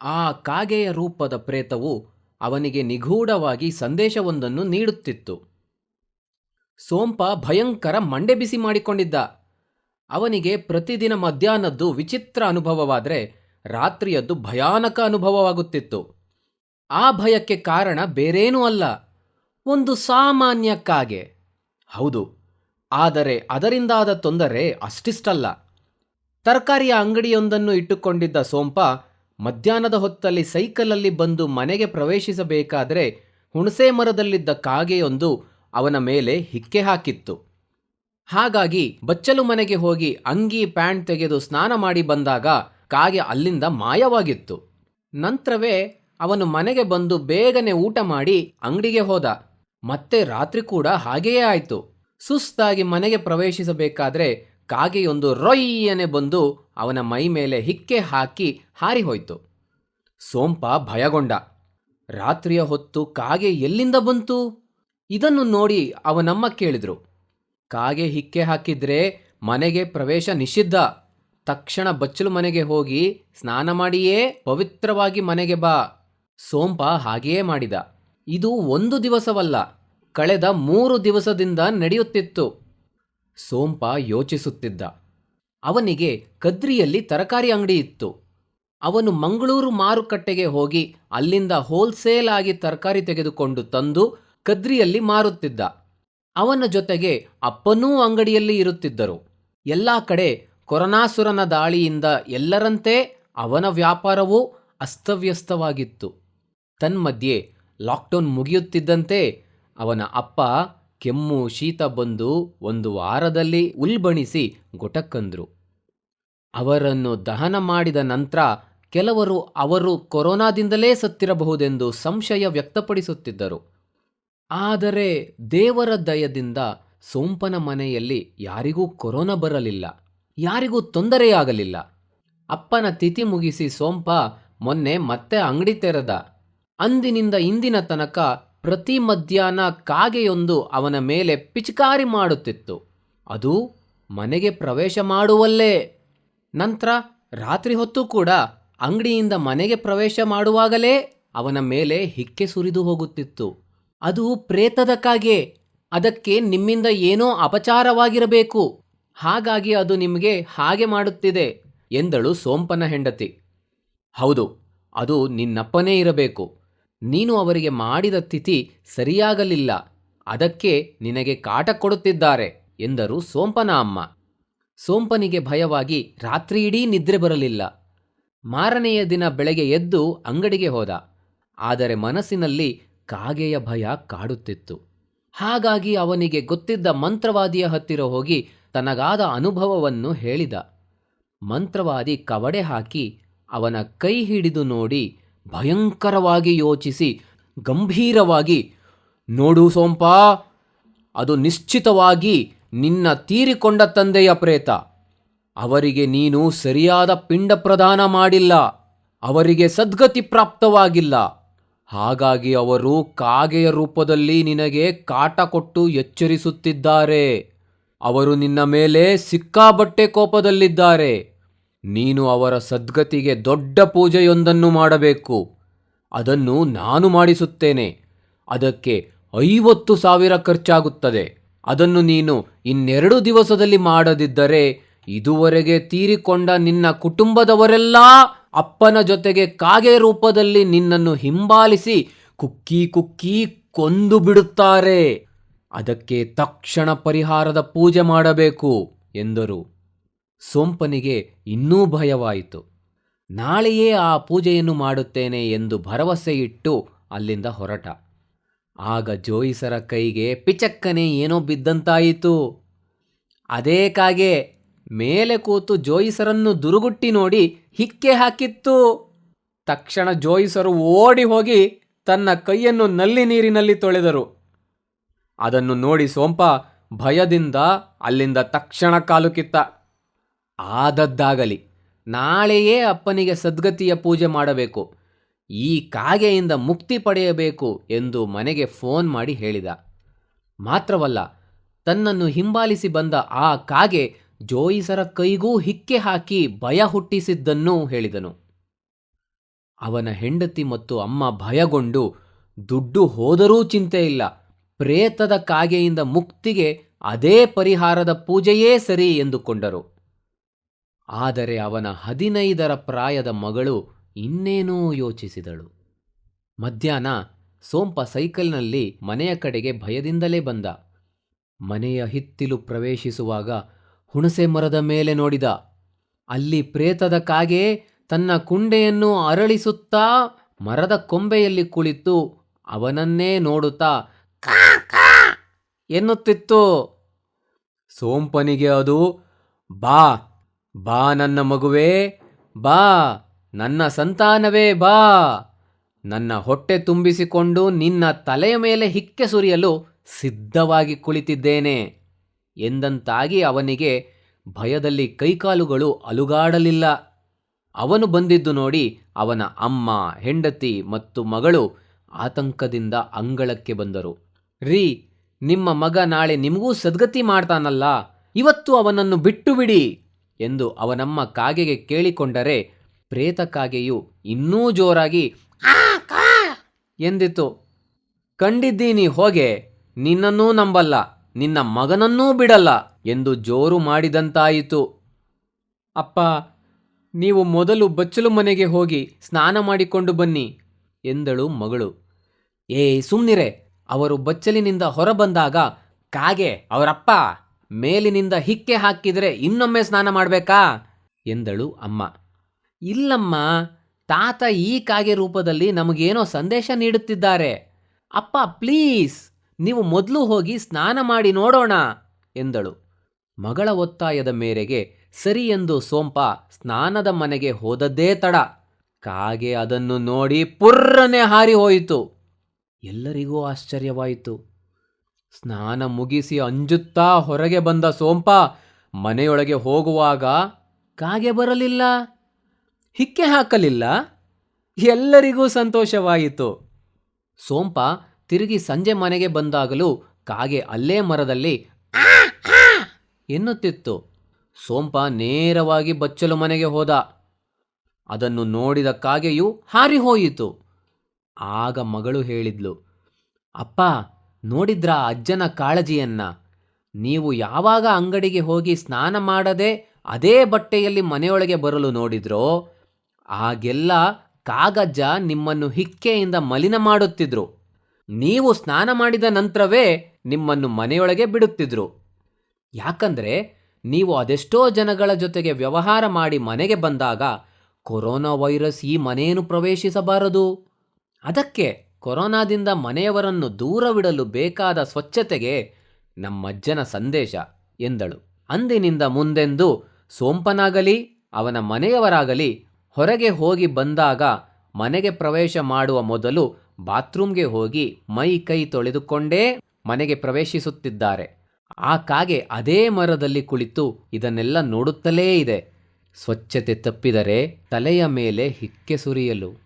ಆ ಕಾಗೆಯ ರೂಪದ ಪ್ರೇತವು ಅವನಿಗೆ ನಿಗೂಢವಾಗಿ ಸಂದೇಶವೊಂದನ್ನು ನೀಡುತ್ತಿತ್ತು. ಸೋಂಪ ಭಯಂಕರ ಮಂಡೆ ಬಿಸಿ ಮಾಡಿಕೊಂಡಿದ್ದ. ಅವನಿಗೆ ಪ್ರತಿದಿನ ಮಧ್ಯಾಹ್ನದ್ದು ವಿಚಿತ್ರ ಅನುಭವವಾದರೆ ರಾತ್ರಿಯದ್ದು ಭಯಾನಕ ಅನುಭವವಾಗುತ್ತಿತ್ತು. ಆ ಭಯಕ್ಕೆ ಕಾರಣ ಬೇರೇನೂ ಅಲ್ಲ. ಒಂದು ಸಾಮಾನ್ಯ ಕಾಗೆ. ಹೌದು, ಆದರೆ ಅದರಿಂದಾದ ತೊಂದರೆ ಅಷ್ಟಿಷ್ಟಲ್ಲ. ತರಕಾರಿಯ ಅಂಗಡಿಯೊಂದನ್ನು ಇಟ್ಟುಕೊಂಡಿದ್ದ ಸೋಂಪ ಮಧ್ಯಾಹ್ನದ ಹೊತ್ತಲ್ಲಿ ಸೈಕಲಲ್ಲಿ ಬಂದು ಮನೆಗೆ ಪ್ರವೇಶಿಸಬೇಕಾದರೆ ಹುಣಸೆ ಮರದಲ್ಲಿದ್ದ ಕಾಗೆಯೊಂದು ಅವನ ಮೇಲೆ ಹಿಕ್ಕೆ ಹಾಕಿತ್ತು. ಹಾಗಾಗಿ ಬಚ್ಚಲು ಮನೆಗೆ ಹೋಗಿ ಅಂಗಿ ಪ್ಯಾಂಟ್ ತೆಗೆದು ಸ್ನಾನ ಮಾಡಿ ಬಂದಾಗ ಕಾಗೆ ಅಲ್ಲಿಂದ ಮಾಯವಾಗಿತ್ತು. ನಂತರವೇ ಅವನು ಮನೆಗೆ ಬಂದು ಬೇಗನೆ ಊಟ ಮಾಡಿ ಅಂಗಡಿಗೆ ಹೋದ. ಮತ್ತೆ ರಾತ್ರಿ ಕೂಡ ಹಾಗೆಯೇ ಆಯಿತು. ಸುಸ್ತಾಗಿ ಮನೆಗೆ ಪ್ರವೇಶಿಸಬೇಕಾದ್ರೆ ಕಾಗೆಯೊಂದು ರೊಯ್ಯನೆ ಬಂದು ಅವನ ಮೈ ಮೇಲೆ ಹಿಕ್ಕೆ ಹಾಕಿ ಹಾರಿಹೋಯ್ತು. ಸೋಂಪ ಭಯಗೊಂಡ. ರಾತ್ರಿಯ ಹೊತ್ತು ಕಾಗೆ ಎಲ್ಲಿಂದ ಬಂತು? ಇದನ್ನು ನೋಡಿ ಅವನಮ್ಮ ಕೇಳಿದ್ರು. ಕಾಗೆ ಹಿಕ್ಕೆ ಹಾಕಿದ್ರೆ ಮನೆಗೆ ಪ್ರವೇಶ ನಿಷಿದ್ಧ. ತಕ್ಷಣ ಬಚ್ಚಲು ಮನೆಗೆ ಹೋಗಿ ಸ್ನಾನ ಮಾಡಿಯೇ ಪವಿತ್ರವಾಗಿ ಮನೆಗೆ ಬಾ. ಸೋಂಪ ಹಾಗೆಯೇ ಮಾಡಿದ. ಇದು ಒಂದು ದಿವಸವಲ್ಲ, ಕಳೆದ ಮೂರು ದಿವಸದಿಂದ ನಡೆಯುತ್ತಿತ್ತು. ಸೋಂಪ ಯೋಚಿಸುತ್ತಿದ್ದ. ಅವನಿಗೆ ಕದ್ರಿಯಲ್ಲಿ ತರಕಾರಿ ಅಂಗಡಿ ಇತ್ತು. ಅವನು ಮಂಗಳೂರು ಮಾರುಕಟ್ಟೆಗೆ ಹೋಗಿ ಅಲ್ಲಿಂದ ಹೋಲ್ಸೇಲ್ ಆಗಿ ತರಕಾರಿ ತೆಗೆದುಕೊಂಡು ತಂದು ಕದ್ರಿಯಲ್ಲಿ ಮಾರುತ್ತಿದ್ದ. ಅವನ ಜೊತೆಗೆ ಅಪ್ಪನೂ ಅಂಗಡಿಯಲ್ಲಿ ಇರುತ್ತಿದ್ದರು. ಎಲ್ಲ ಕಡೆ ಕೊರೋನಾಸುರನ ದಾಳಿಯಿಂದ ಎಲ್ಲರಂತೆ ಅವನ ವ್ಯಾಪಾರವೂ ಅಸ್ತವ್ಯಸ್ತವಾಗಿತ್ತು. ತನ್ಮಧ್ಯೆ ಲಾಕ್ಡೌನ್ ಮುಗಿಯುತ್ತಿದ್ದಂತೆ ಅವನ ಅಪ್ಪ ಕೆಮ್ಮು ಶೀತ ಬಂದು ಒಂದು ವಾರದಲ್ಲಿ ಉಲ್ಬಣಿಸಿ ಗೊಟಕ್ಕಂದ್ರು. ಅವರನ್ನು ದಹನ ಮಾಡಿದ ನಂತರ ಕೆಲವರು ಅವರು ಕೊರೋನಾದಿಂದಲೇ ಸತ್ತಿರಬಹುದೆಂದು ಸಂಶಯ ವ್ಯಕ್ತಪಡಿಸುತ್ತಿದ್ದರು. ಆದರೆ ದೇವರ ದಯದಿಂದ ಸೋಂಪನ ಮನೆಯಲ್ಲಿ ಯಾರಿಗೂ ಕೊರೋನಾ ಬರಲಿಲ್ಲ, ಯಾರಿಗೂ ತೊಂದರೆಯಾಗಲಿಲ್ಲ. ಅಪ್ಪನ ತಿಥಿ ಮುಗಿಸಿ ಸೋಂಪ ಮೊನ್ನೆ ಮತ್ತೆ ಅಂಗಡಿ ತೆರೆದ. ಅಂದಿನಿಂದ ಇಂದಿನ ತನಕ ಪ್ರತಿ ಮಧ್ಯಾಹ್ನ ಕಾಗೆಯೊಂದು ಅವನ ಮೇಲೆ ಪಿಚಕಾರಿ ಮಾಡುತ್ತಿತ್ತು. ಅದು ಮನೆಗೆ ಪ್ರವೇಶ ಮಾಡುವಲ್ಲೇ. ನಂತರ ರಾತ್ರಿ ಹೊತ್ತು ಕೂಡ ಅಂಗಡಿಯಿಂದ ಮನೆಗೆ ಪ್ರವೇಶ ಮಾಡುವಾಗಲೇ ಅವನ ಮೇಲೆ ಹಿಕ್ಕೆ ಸುರಿದು ಹೋಗುತ್ತಿತ್ತು. ಅದು ಪ್ರೇತದ ಕಾಗೆ. ಅದಕ್ಕೆ ನಿಮ್ಮಿಂದ ಏನೋ ಅಪಚಾರವಾಗಿರಬೇಕು. ಹಾಗಾಗಿ ಅದು ನಿಮಗೆ ಹಾಗೆ ಮಾಡುತ್ತಿದೆ ಎಂದಳು ಸೋಂಪನ ಹೆಂಡತಿ. ಹೌದು, ಅದು ನಿನ್ನಪ್ಪನೇ ಇರಬೇಕು. ನೀನು ಅವರಿಗೆ ಮಾಡಿದ ತಿಥಿ ಸರಿಯಾಗಲಿಲ್ಲ, ಅದಕ್ಕೆ ನಿನಗೆ ಕಾಟ ಕೊಡುತ್ತಿದ್ದಾರೆ ಎಂದರು ಸೋಂಪನ ಅಮ್ಮ. ಸೋಂಪನಿಗೆ ಭಯವಾಗಿ ರಾತ್ರಿಯಿಡೀ ನಿದ್ರೆ ಬರಲಿಲ್ಲ. ಮಾರನೆಯ ದಿನ ಬೆಳಗ್ಗೆ ಎದ್ದು ಅಂಗಡಿಗೆ ಹೋದ. ಆದರೆ ಮನಸ್ಸಿನಲ್ಲಿ ಕಾಗೆಯ ಭಯ ಕಾಡುತ್ತಿತ್ತು. ಹಾಗಾಗಿ ಅವನಿಗೆ ಗೊತ್ತಿದ್ದ ಮಂತ್ರವಾದಿಯ ಹತ್ತಿರ ಹೋಗಿ ತನಗಾದ ಅನುಭವವನ್ನು ಹೇಳಿದ. ಮಂತ್ರವಾದಿ ಕವಡೆ ಹಾಕಿ ಅವನ ಕೈ ಹಿಡಿದು ನೋಡಿ ಭಯಂಕರವಾಗಿ ಯೋಚಿಸಿ, ಗಂಭೀರವಾಗಿ, ನೋಡು ಸೋಂಪ, ಅದು ನಿಶ್ಚಿತವಾಗಿ ನಿನ್ನ ತೀರಿಕೊಂಡ ತಂದೆಯ ಪ್ರೇತ. ಅವರಿಗೆ ನೀನು ಸರಿಯಾದ ಪಿಂಡ ಪ್ರದಾನ ಮಾಡಿಲ್ಲ. ಅವರಿಗೆ ಸದ್ಗತಿ ಪ್ರಾಪ್ತವಾಗಿಲ್ಲ. ಹಾಗಾಗಿ ಅವರು ಕಾಗೆಯ ರೂಪದಲ್ಲಿ ನಿನಗೆ ಕಾಟ ಕೊಟ್ಟು ಎಚ್ಚರಿಸುತ್ತಿದ್ದಾರೆ. ಅವರು ನಿನ್ನ ಮೇಲೆ ಸಿಕ್ಕಾಬಟ್ಟೆ ಕೋಪದಲ್ಲಿದ್ದಾರೆ. ನೀನು ಅವರ ಸದ್ಗತಿಗೆ ದೊಡ್ಡ ಪೂಜೆಯೊಂದನ್ನು ಮಾಡಬೇಕು. ಅದನ್ನು ನಾನು ಮಾಡಿಸುತ್ತೇನೆ. ಅದಕ್ಕೆ ಐವತ್ತು ಸಾವಿರ ಖರ್ಚಾಗುತ್ತದೆ. ಅದನ್ನು ನೀನು ಇನ್ನೆರಡು ದಿವಸದಲ್ಲಿ ಮಾಡದಿದ್ದರೆ ಇದುವರೆಗೆ ತೀರಿಕೊಂಡ ನಿನ್ನ ಕುಟುಂಬದವರೆಲ್ಲ ಅಪ್ಪನ ಜೊತೆಗೆ ಕಾಗೆ ರೂಪದಲ್ಲಿ ನಿನ್ನನ್ನು ಹಿಂಬಾಲಿಸಿ ಕುಕ್ಕಿ ಕುಕ್ಕಿ ಕೊಂದು ಬಿಡುತ್ತಾರೆ. ಅದಕ್ಕೆ ತಕ್ಷಣ ಪರಿಹಾರದ ಪೂಜೆ ಮಾಡಬೇಕು ಎಂದರು. ಸೋಂಪನಿಗೆ ಇನ್ನೂ ಭಯವಾಯಿತು. ನಾಳೆಯೇ ಆ ಪೂಜೆಯನ್ನು ಮಾಡುತ್ತೇನೆ ಎಂದು ಭರವಸೆ ಇಟ್ಟು ಅಲ್ಲಿಂದ ಹೊರಟ. ಆಗ ಜೋಯಿಸರ ಕೈಗೆ ಪಿಚಕ್ಕನೆ ಏನೋ ಬಿದ್ದಂತಾಯಿತು. ಅದೇ ಕಾಗೆ ಮೇಲೆ ಕೂತು ಜೋಯಿಸರನ್ನು ದುರುಗುಟ್ಟಿ ನೋಡಿ ಹಿಕ್ಕೆ ಹಾಕಿತ್ತು. ತಕ್ಷಣ ಜೋಯಿಸರು ಓಡಿ ಹೋಗಿ ತನ್ನ ಕೈಯನ್ನು ನಲ್ಲಿ ನೀರಿನಲ್ಲಿ ತೊಳೆದರು. ಅದನ್ನು ನೋಡಿ ಸೋಂಪ ಭಯದಿಂದ ಅಲ್ಲಿಂದ ತಕ್ಷಣ ಕಾಲು ಕಿತ್ತ. ಆದದ್ದಾಗಲಿ ನಾಳೆಯೇ ಅಪ್ಪನಿಗೆ ಸದ್ಗತಿಯ ಪೂಜೆ ಮಾಡಬೇಕು. ಈ ಕಾಗೆಯಿಂದ ಮುಕ್ತಿ ಪಡೆಯಬೇಕು ಎಂದು ಮನೆಗೆ ಫೋನ್ ಮಾಡಿ ಹೇಳಿದ. ಮಾತ್ರವಲ್ಲ, ತನ್ನನ್ನು ಹಿಂಬಾಲಿಸಿ ಬಂದ ಆ ಕಾಗೆ ಜೋಯಿಸರ ಕೈಗೂ ಹಿಕ್ಕೆ ಹಾಕಿ ಭಯ ಹುಟ್ಟಿಸಿದ್ದನ್ನೂ ಹೇಳಿದನು. ಅವನ ಹೆಂಡತಿ ಮತ್ತು ಅಮ್ಮ ಭಯಗೊಂಡು ದುಡ್ಡು ಹೋದರೂ ಚಿಂತೆ ಇಲ್ಲ. ಪ್ರೇತದ ಕಾಗೆಯಿಂದ ಮುಕ್ತಿಗೆ ಅದೇ ಪರಿಹಾರದ ಪೂಜೆಯೇ ಸರಿ ಎಂದುಕೊಂಡರು. ಆದರೆ ಅವನ ಹದಿನೈದರ ಪ್ರಾಯದ ಮಗಳು ಇನ್ನೇನೋ ಯೋಚಿಸಿದಳು. ಮಧ್ಯಾಹ್ನ ಸೋಂಪ ಸೈಕಲ್ನಲ್ಲಿ ಮನೆಯ ಕಡೆಗೆ ಭಯದಿಂದಲೇ ಬಂದ. ಮನೆಯ ಹಿತ್ತಿಲು ಪ್ರವೇಶಿಸುವಾಗ ಹುಣಸೆ ಮರದ ಮೇಲೆ ನೋಡಿದ. ಅಲ್ಲಿ ಪ್ರೇತದ ಕಾಗೆ ತನ್ನ ಕುಂಡೆಯನ್ನು ಅರಳಿಸುತ್ತಾ ಮರದ ಕೊಂಬೆಯಲ್ಲಿ ಕುಳಿತು ಅವನನ್ನೇ ನೋಡುತ್ತಾ ಎನ್ನುತ್ತಿತ್ತು. ಸೋಂಪನಿಗೆ ಅದು ಬಾ ಬಾ ನನ್ನ ಮಗುವೇ, ಬಾ, ನನ್ನ ಸಂತಾನವೇ, ಬಾ. ನನ್ನ ಹೊಟ್ಟೆ ತುಂಬಿಸಿಕೊಂಡು ನಿನ್ನ ತಲೆಯ ಮೇಲೆ ಹಿಕ್ಕೆ ಸುರಿಯಲು ಸಿದ್ಧವಾಗಿ ಕುಳಿತಿದ್ದೇನೆ ಎಂದಂತಾಗಿ ಅವನಿಗೆ ಭಯದಲ್ಲಿ ಕೈಕಾಲುಗಳು ಅಲುಗಾಡಲಿಲ್ಲ. ಅವನು ಬಂದಿದ್ದು ನೋಡಿ ಅವನ ಅಮ್ಮ, ಹೆಂಡತಿ ಮತ್ತು ಮಗಳು ಆತಂಕದಿಂದ ಅಂಗಳಕ್ಕೆ ಬಂದರು. ರೀ, ನಿಮ್ಮ ಮಗ ನಾಳೆ ನಿಮಗೂ ಸದ್ಗತಿ ಮಾಡ್ತಾನಲ್ಲ, ಇವತ್ತು ಅವನನ್ನು ಬಿಟ್ಟು ಬಿಡಿ. ಎಂದು ಅವನಮ್ಮ ಕಾಗೆಗೆ ಕೇಳಿಕೊಂಡರೆ ಪ್ರೇತ ಕಾಗೆಯು ಇನ್ನೂ ಜೋರಾಗಿ ಎಂದಿತು. ಕಂಡಿದ್ದೀನಿ, ಹೋಗೆ. ನಿನ್ನನ್ನೂ ನಂಬಲ್ಲ. ನಿನ್ನ ಮಗನನ್ನೂ ಬಿಡಲ್ಲ ಎಂದು ಜೋರು ಮಾಡಿದಂತಾಯಿತು. ಅಪ್ಪ, ನೀವು ಮೊದಲು ಬಚ್ಚಲು ಮನೆಗೆ ಹೋಗಿ ಸ್ನಾನ ಮಾಡಿಕೊಂಡು ಬನ್ನಿ ಎಂದಳು ಮಗಳು. ಏ ಸುಮ್ನಿರೆ. ಅವರು ಬಚ್ಚಲಿನಿಂದ ಹೊರಬಂದಾಗ ಕಾಗೆ ಅವರಪ್ಪ. ಮೇಲಿನಿಂದ ಹಿಕ್ಕೆ ಹಾಕಿದರೆ ಇನ್ನೊಮ್ಮೆ ಸ್ನಾನ ಮಾಡಬೇಕಾ? ಎಂದಳು ಅಮ್ಮ. ಇಲ್ಲಮ್ಮ, ತಾತ ಈ ಕಾಗೆ ರೂಪದಲ್ಲಿ ನಮಗೇನೋ ಸಂದೇಶ ನೀಡುತ್ತಿದ್ದಾರೆ. ಅಪ್ಪ, ಪ್ಲೀಸ್, ನೀವು ಮೊದಲು ಹೋಗಿ ಸ್ನಾನ ಮಾಡಿ ನೋಡೋಣ, ಎಂದಳು. ಮಗಳ ಒತ್ತಾಯದ ಮೇರೆಗೆ ಸರಿ ಎಂದು ಸೋಂಪ ಸ್ನಾನದ ಮನೆಗೆ ಹೋದದ್ದೇ ತಡ. ಕಾಗೆ ಅದನ್ನು ನೋಡಿ ಪುರ್ರನೆ ಹಾರಿ ಹೋಯಿತು. ಎಲ್ಲರಿಗೂ ಆಶ್ಚರ್ಯವಾಯಿತು. ಸ್ನಾನ ಮುಗಿಸಿ ಅಂಜುತ್ತಾ ಹೊರಗೆ ಬಂದ ಸೋಂಪ ಮನೆಯೊಳಗೆ ಹೋಗುವಾಗ ಕಾಗೆ ಬರಲಿಲ್ಲ, ಹಿಕ್ಕೆ ಹಾಕಲಿಲ್ಲ. ಎಲ್ಲರಿಗೂ ಸಂತೋಷವಾಯಿತು. ಸೋಂಪ ತಿರುಗಿ ಸಂಜೆ ಮನೆಗೆ ಬಂದಾಗಲೂ ಕಾಗೆ ಅಲ್ಲೇ ಮರದಲ್ಲಿ ಎನ್ನುತ್ತಿತ್ತು. ಸೋಂಪ ನೇರವಾಗಿ ಬಚ್ಚಲು ಮನೆಗೆ ಹೋದ. ಅದನ್ನು ನೋಡಿದ ಕಾಗೆಯು ಹಾರಿಹೋಯಿತು. ಆಗ ಮಗಳು ಹೇಳಿದ್ಲು, ಅಪ್ಪ ನೋಡಿದ್ರಾ ಅಜ್ಜನ ಕಾಳಜಿಯನ್ನ? ನೀವು ಯಾವಾಗ ಅಂಗಡಿಗೆ ಹೋಗಿ ಸ್ನಾನ ಮಾಡದೆ ಅದೇ ಬಟ್ಟೆಯಲ್ಲಿ ಮನೆಯೊಳಗೆ ಬರಲು ನೋಡಿದ್ರೋ? ಆಗೆಲ್ಲ ಕಾಗಜ್ಜ ನಿಮ್ಮನ್ನು ಹಿಕ್ಕೆಯಿಂದ ಮಲಿನ ಮಾಡುತ್ತಿದ್ರು. ನೀವು ಸ್ನಾನ ಮಾಡಿದ ನಂತರವೇ ನಿಮ್ಮನ್ನು ಮನೆಯೊಳಗೆ ಬಿಡುತ್ತಿದ್ರು. ಯಾಕಂದ್ರೆ ನೀವು ಅದೆಷ್ಟೋ ಜನಗಳ ಜೊತೆಗೆ ವ್ಯವಹಾರ ಮಾಡಿ ಮನೆಗೆ ಬಂದಾಗ ಕೊರೋನಾ ವೈರಸ್ ಈ ಮನೆಯನ್ನು ಪ್ರವೇಶಿಸಬಾರದು. ಅದಕ್ಕೆ ಕೊರೋನಾದಿಂದ ಮನೆಯವರನ್ನು ದೂರವಿಡಲು ಬೇಕಾದ ಸ್ವಚ್ಛತೆಗೆ ನಮ್ಮಜ್ಜನ ಸಂದೇಶ, ಎಂದಳು. ಅಂದಿನಿಂದ ಮುಂದೆಂದು ಸೋಂಪನಾಗಲಿ, ಅವನ ಮನೆಯವರಾಗಲಿ, ಹೊರಗೆ ಹೋಗಿ ಬಂದಾಗ ಮನೆಗೆ ಪ್ರವೇಶ ಮಾಡುವ ಮೊದಲು ಬಾತ್ರೂಮ್ಗೆ ಹೋಗಿ ಮೈ ಕೈ ತೊಳೆದುಕೊಂಡೇ ಮನೆಗೆ ಪ್ರವೇಶಿಸುತ್ತಿದ್ದಾರೆ. ಆ ಕಾಗೆ ಅದೇ ಮರದಲ್ಲಿ ಕುಳಿತು ಇದನ್ನೆಲ್ಲ ನೋಡುತ್ತಲೇ ಇದೆ. ಸ್ವಚ್ಛತೆ ತಪ್ಪಿದರೆ ತಲೆಯ ಮೇಲೆ ಹಿಕ್ಕೆ ಸುರಿಯಲು.